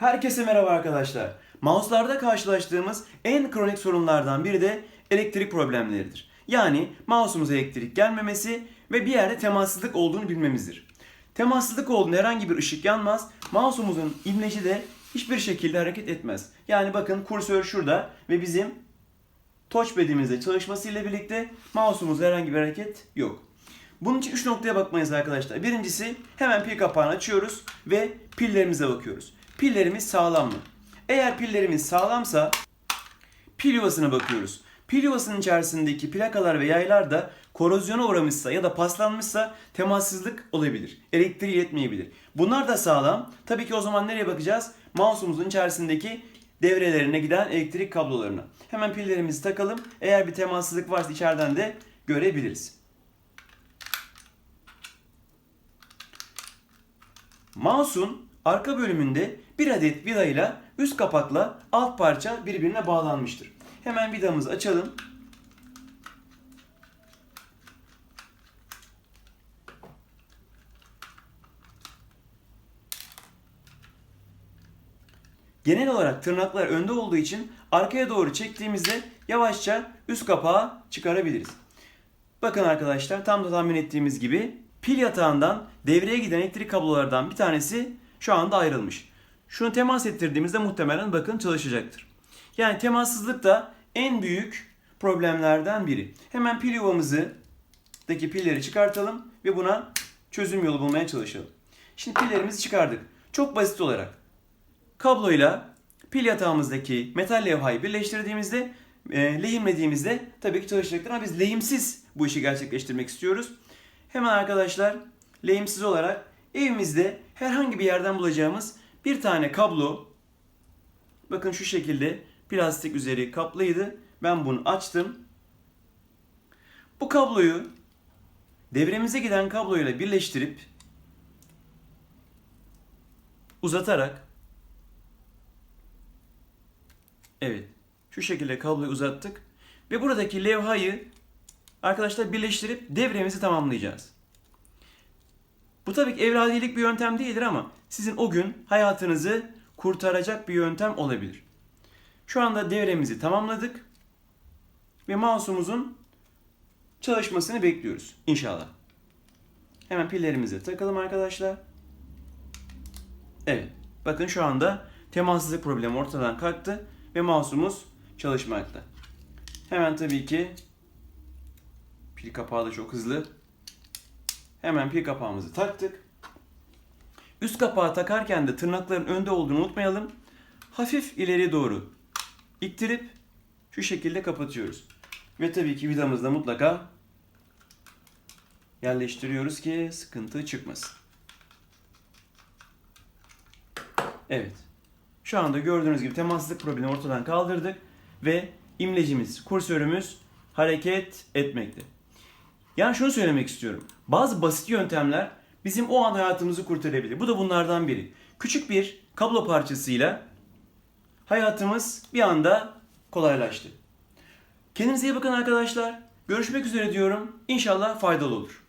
Herkese merhaba arkadaşlar. Mouse'larda karşılaştığımız en kronik sorunlardan biri de elektrik problemleridir. Yani mouse'umuza elektrik gelmemesi ve bir yerde temassızlık olduğunu bilmemizdir. Temassızlık olduğunda herhangi bir ışık yanmaz. Mouse'umuzun imleci de hiçbir şekilde hareket etmez. Yani bakın kursör şurada ve bizim touchpad'imizde çalışmasıyla birlikte mouse'umuzda herhangi bir hareket yok. Bunun için 3 noktaya bakmayız arkadaşlar. Birincisi hemen pil kapağını açıyoruz ve pillerimize bakıyoruz. Pillerimiz sağlam mı? Eğer pillerimiz sağlamsa pil yuvasına bakıyoruz. Pil yuvasının içerisindeki plakalar ve yaylar da korozyona uğramışsa ya da paslanmışsa temassızlık olabilir. Elektriği iletmeyebilir. Bunlar da sağlam. Tabii ki o zaman nereye bakacağız? Mouse'umuzun içerisindeki devrelerine giden elektrik kablolarına. Hemen pillerimizi takalım. Eğer bir temassızlık varsa içeriden de görebiliriz. Mouse'un arka bölümünde bir adet vidayla üst kapakla alt parça birbirine bağlanmıştır. Hemen vidamızı açalım. Genel olarak tırnaklar önde olduğu için arkaya doğru çektiğimizde yavaşça üst kapağı çıkarabiliriz. Bakın arkadaşlar tam da tahmin ettiğimiz gibi pil yatağından devreye giden elektrik kablolardan bir tanesi şu anda ayrılmış. Şunu temas ettirdiğimizde muhtemelen bakın çalışacaktır. Yani temassızlık da en büyük problemlerden biri. Hemen pil yuvamızı pilleri çıkartalım ve buna çözüm yolu bulmaya çalışalım. Şimdi pillerimizi çıkardık. Çok basit olarak kabloyla pil yatağımızdaki metal levhayı birleştirdiğimizde e, lehimlediğimizde tabii ki çalışacaktır ama biz lehimsiz bu işi gerçekleştirmek istiyoruz. Hemen arkadaşlar lehimsiz olarak evimizde herhangi bir yerden bulacağımız bir tane kablo bakın şu şekilde plastik üzeri kaplıydı. Ben bunu açtım. Bu kabloyu devremize giden kabloyla birleştirip uzatarak Evet. Şu şekilde kabloyu uzattık. Ve buradaki levhayı arkadaşlar birleştirip devremizi tamamlayacağız. Bu tabii ki evradiyelik bir yöntem değildir ama sizin o gün hayatınızı kurtaracak bir yöntem olabilir. Şu anda devremizi tamamladık. Ve mouse'umuzun çalışmasını bekliyoruz inşallah. Hemen pillerimizi takalım arkadaşlar. Evet. Bakın şu anda temassızlık problemi ortadan kalktı ve mouse'umuz çalışmakta. Hemen tabii ki pil kapağı da çok hızlı. Hemen pil kapağımızı taktık. Üst kapağı takarken de tırnakların önde olduğunu unutmayalım. Hafif ileri doğru ittirip şu şekilde kapatıyoruz. Ve tabii ki vidamızı da mutlaka yerleştiriyoruz ki sıkıntı çıkmasın. Evet. Şu anda gördüğünüz gibi temassızlık problemi ortadan kaldırdık ve imlecimiz, kursörümüz hareket etmekte. Yani şunu söylemek istiyorum. Bazı basit yöntemler bizim o an hayatımızı kurtarabilir. Bu da bunlardan biri. Küçük bir kablo parçasıyla hayatımız bir anda kolaylaştı. Kendinize iyi bakın arkadaşlar. Görüşmek üzere diyorum. İnşallah faydalı olur.